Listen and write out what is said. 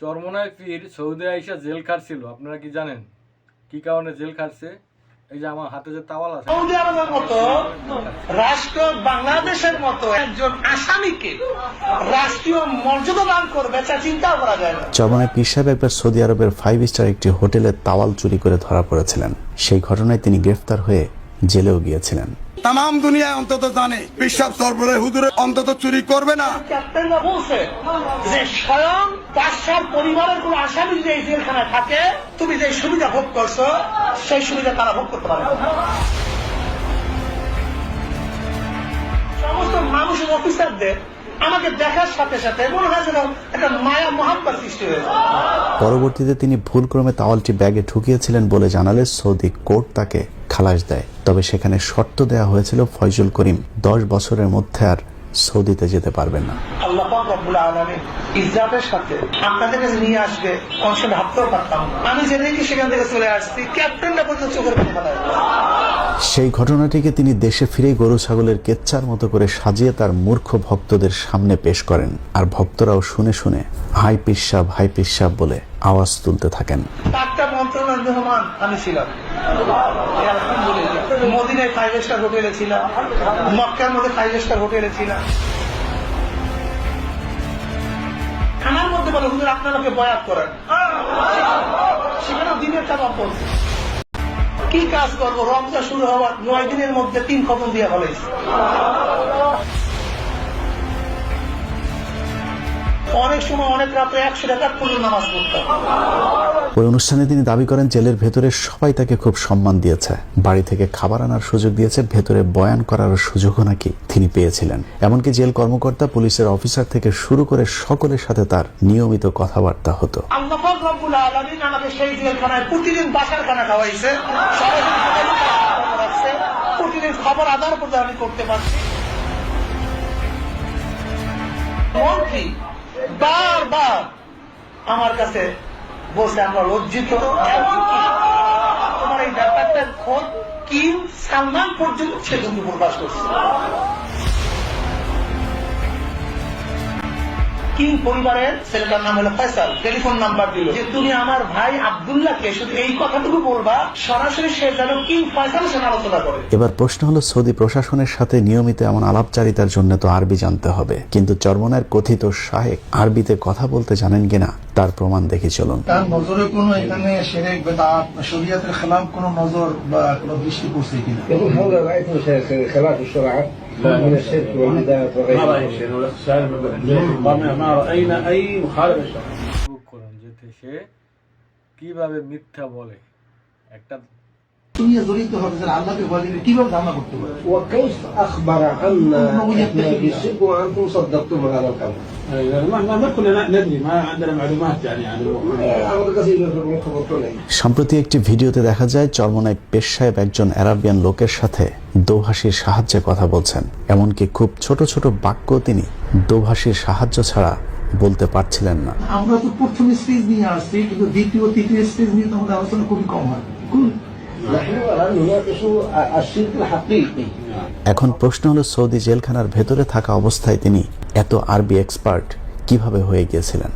চরমনায় পীর সৌদি আইসা জেল খাটছিল আপনারা কি জানেন? কি কারণে জেল খাটছে? এই যে আমার হাতে যে তাওয়াল আছে। সৌদি আরবের মতো রাষ্ট্র বাংলাদেশের মতো একজন আসামিকে রাষ্ট্রীয় মর্যাদা দান করবে তা চিন্তাও করা যায় না। চরমনায় পীর সাহেব একবার সৌদি আরবের ফাইভ স্টার একটি হোটেলে তাওয়াল চুরি করে ধরা পড়েছিলেন। সেই ঘটনায় তিনি গ্রেফতার হয়ে জেলেও গিয়েছিলেন। তাম দুনিয়ায় অন্তত জানে বিশ্বাস সরবরে হুজুরে অন্তত চুরি করবে না। ক্যাপ্টেনরা বলছে যে স্বয়ং বাদশার পরিবারের কোন আসামি যদি এই জেলখানায় থাকে, তুমি যে সুবিধা ভোগ করছ, সেই সুবিধা তারা ভোগ করতে পারে। সমস্ত মানুষের অফিসারদের আমাকে দেখার সাথে সাথে মনে হয় একটা মায়া মহাব্বার সৃষ্টি হয়েছে পরবর্তীতে তিনি ভুলক্রমে তাওয়ালটি ব্যাগে ঢুকিয়েছিলেন বলে জানালে সৌদি কোর্ট তাকে খালাস দেয়। তবে সেখানে শর্ত দেওয়া হয়েছিল ফয়জুল করিম। দশ বছরের মধ্যে আর সৌদিতে যেতে পারবেন না। আল্লাহ রব্বুল আলামিন ইজ্জাতের সাথে আপনাদের কাছে নিয়ে আসবে অংশ ভাবতেও পারতাম আমি জেনে কি সেখান থেকে চলে আসছি ক্যাপ্টেনটা পর্যন্ত চোখের পানি সেই ঘটনাটিকে তিনি দেশে ফিরে গরু ছাগলের কেচ্চার মতো করে সাজিয়ে তার মূর্খ ভক্তদের সামনে পেশ করেন। আর ভক্তরাও শুনে শুনে হাই পিসাব হাই পিসাব বলে আওয়াজ তুলতে থাকেন। চারটা মন্ত্রণালয় মেহমান আমি ছিলাম। মদিনায় ফাইভ স্টার হোটেলে ছিলাম। মক্কার মধ্যে ফাইভ স্টার হোটেলে ছিলাম। খানার মধ্যে বলে, হুজুর আপনাকে বয়াত করেন। সেখানে দিনের কাজ বলছে। কি কাজ করব? রমজা শুরু হওয়ার নয় দিনের মধ্যে তিন খতম দিয়ে ফেলেছে অনেক সময় অনেক রাতে একশো টাকা নামাজ পড়তাম ওই অনুষ্ঠানে তিনি দাবি করেন জেলের ভেতরে সবাই তাকে খুব সম্মান দিয়েছে। বাড়ি থেকে খাবার আনার সুযোগ দিয়েছে ভেতরে বয়ান করার সুযোগও নাকি তিনি পেয়েছিলেন। এমনকি জেল কর্মকর্তা পুলিশের অফিসার থেকে শুরু করে সকলের সাথে তার নিয়মিত কথাবার্তা হতো। আমাকে সেই জেলখানায় প্রতিদিন বাসার খানা খাওয়াইছে প্রতিদিন খবর আদান প্রদান করতে পারছি। মন্ত্রী বারবার আমার কাছে বসে আমরা লজ্জিত। তোমার এই ব্যাপারটা খোঁজ কিম সালমান পর্যন্ত সে কিন্তু প্রকাশ করছে? কিং পরিবারের ছেলেটার নাম হলো ফয়সাল। টেলিফোন নাম্বার দিল। যে তুমি আমার ভাই আব্দুল্লাহকে শুধু এই কথাটুকু বলবা সরাসরি সে যেন কিং ফয়সালের সঙ্গে আলোচনা করে। এবার প্রশ্ন হলো সৌদি প্রশাসনের সাথে নিয়মিত এমন আলাপচারিতার জন্য তো আরবি জানতে হবে। কিন্তু চরমনার কথিত শাহেক আরবিতে কথা বলতে জানেন কিনা তার প্রমাণ দেখে চলুন। তার নজরে কোনো এখানে সেরেক বেদাত বা শরিয়াতের খেলাফ কোনো নজর বা কোনো দৃষ্টি পড়ছে কিনা? يقول هل رأيتم شيء خلاف الشرع من الشرك والبدعة ما وغيره رأي شيء ولا سائر ما ما رأينا أي مخالفة للشرع প্রুভ করুন যে সে কিভাবে মিথ্যা বলে একটা তুমি জড়িত হবে যে আল্লাহকে বলি কিভাবে ধারণা করতে পারে وكيف أخبر عنا إحنا بالشرك وأنتم صدقتم هذا الخبر يعني ما ما ما كنا ندري ما عندنا معلومات يعني عن الموضوع أمر كثير من خبرتنا সম্প্রতি একটি ভিডিওতে দেখা যায় চরমনায় পেশ সাহেব একজন অ্যারাবিয়ান লোকের সাথে দোভাষীর সাহায্যে কথা বলছেন এমনকি খুব ছোট ছোট বাক্য তিনি দোভাষীর সাহায্য ছাড়া বলতে পারছিলেন না আমরা তো প্রথম স্টেজ নিয়ে আসছি কিন্তু দ্বিতীয় তৃতীয় স্টেজ নিয়ে তো আমাদের আলোচনা খুবই কম হয় এখন প্রশ্ন হলো, সৌদি জেলখানার ভেতরে থাকা অবস্থায় তিনি এত আরবি এক্সপার্ট কীভাবে হয়ে গিয়েছিলেন?